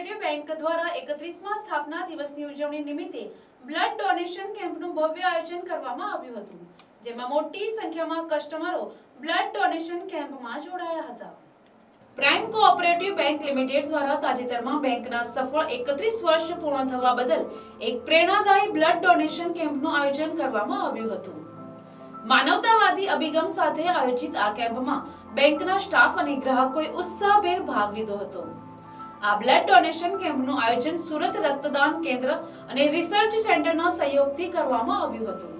Cooperative bank દ્વારા એકત્રીસમા સ્થાપના દિવસની ઉજવણી નિમિત્તે બ્લડ ડોનેશન કેમ્પનું ભવ્ય આયોજન કરવામાં આવ્યું હતું, જેમાં મોટી સંખ્યામાં કસ્ટમરો બ્લડ ડોનેશન કેમ્પમાં જોડાયા હતા. પ્રાઇમ કોઓપરેટિવ બેંક લિમિટેડ દ્વારા તાજેતરમાં બેંકના સફળ એકત્રીસ વર્ષ પૂર્ણ થવા બદલ એક પ્રેરણાદાયી બ્લડ ડોનેશન કેમ્પનું આયોજન કરવામાં આવ્યું હતું. માનવતાવાદી અભિગમ સાથે આયોજિત આ કેમ્પમાં બેંકના સ્ટાફ અને ગ્રાહકોએ ઉત્સાહભેર ભાગ લીધો હતો. આ બ્લડ ડોનેશન કેમ્પનું આયોજન સુરત રક્તદાન કેન્દ્ર અને રિસર્ચ સેન્ટરના સહયોગથી કરવામાં આવ્યું હતું.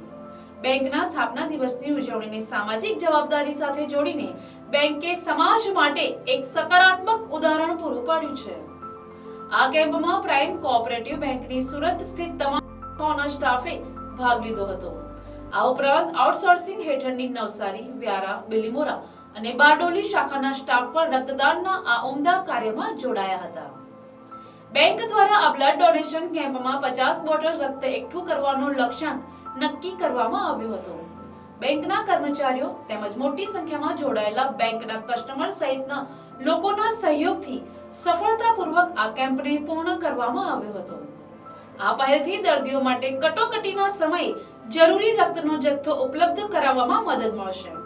બેંકના સ્થાપના દિવસની ઉજવણીને સામાજિક જવાબદારી સાથે જોડીને બેંકે સમાજ માટે એક સકારાત્મક ઉદાહરણ પૂરું પાડ્યું છે. આ કેમ્પમાં પ્રાઇમ કોઓપરેટિવ બેંકની સુરત સ્થિત તમામ શાખાઓના સ્ટાફે ભાગ લીધો હતો. આ ઉપરાંત આઉટસોર્સિંગ હેઠળની નવસારી, વ્યારા, બિલીમોરા અને બારડોલી શાખાના સ્ટાફ પણ રક્તદાનના આ ઉમદા કાર્યમાં જોડાયા હતા. બેંક દ્વારા આ બ્લડ ડોનેશન કેમ્પમાં પચાસ બોટલ રક્ત એકઠું કરવાનો લક્ષ્યાંક નક્કી કરવામાં આવ્યો હતો. બેંકના કર્મચારીઓ તેમજ મોટી સંખ્યામાં જોડાયેલા બેંકના કસ્ટમર સહિતના લોકોના સહયોગથી સફળતાપૂર્વક આ કેમ્પને પૂર્ણ કરવામાં આવ્યો હતો. આ પહેલથી દર્દીઓ માટે કટોકટીના સમયે જરૂરી રક્તનો જથ્થો ઉપલબ્ધ કરાવવામાં મદદ મળશે.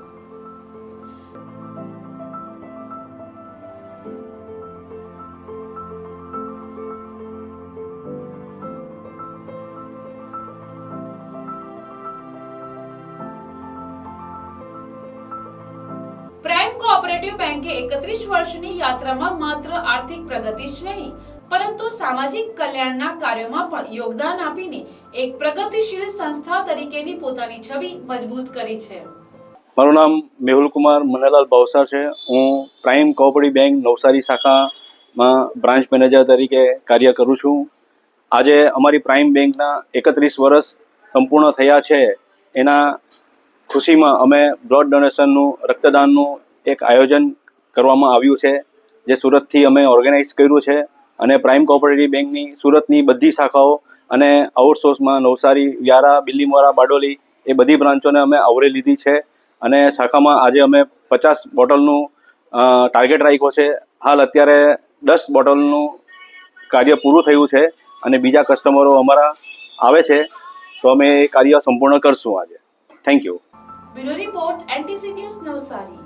કોઓપરેટિવ બેંકે એકત્રીસ વર્ષની યાત્રામાં માત્ર આર્થિક પ્રગતિ જ નહીં, પરંતુ સામાજિક કલ્યાણના કાર્યોમાં પણ યોગદાન આપીને એક પ્રગતિશીલ સંસ્થા તરીકેની પોતાની છબી મજબૂત કરી છે. મારું નામ મેહુલ કુમાર મનલાલ ભાવસા છે. હું પ્રાઇમ કોઓપરેટિવ બેંક નવસારી શાખામાં બ્રાન્ચ મેનેજર તરીકે કાર્ય કરું છું. આજે અમારી પ્રાઇમ બેંકના એકત્રીસ વર્ષ સંપૂર્ણ થયા છે. એના ખુશીમાં અમે બ્લડ ડોનેશનનું, રક્તદાનનું એક આયોજન કરવામાં આવ્યું છે, જે સુરતથી અમે ઓર્ગેનાઇઝ કર્યું છે અને પ્રાઇમ કોઓપરેટિવ બેંકની સુરતની બધી શાખાઓ અને આઉટસોર્સમાં નવસારી, વ્યારા, બિલ્લીમોરા, બારડોલી એ બધી બ્રાન્ચોને અમે આવરી લીધી છે અને શાખામાં આજે અમે પચાસ બોટલનું ટાર્ગેટ રાખ્યો છે. હાલ અત્યારે દસ બોટલનું કાર્ય પૂરું થયું છે અને બીજા કસ્ટમરો અમારા આવે છે, તો અમે એ કાર્ય સંપૂર્ણ કરશું આજે. Thank you report, NTC news Navsari.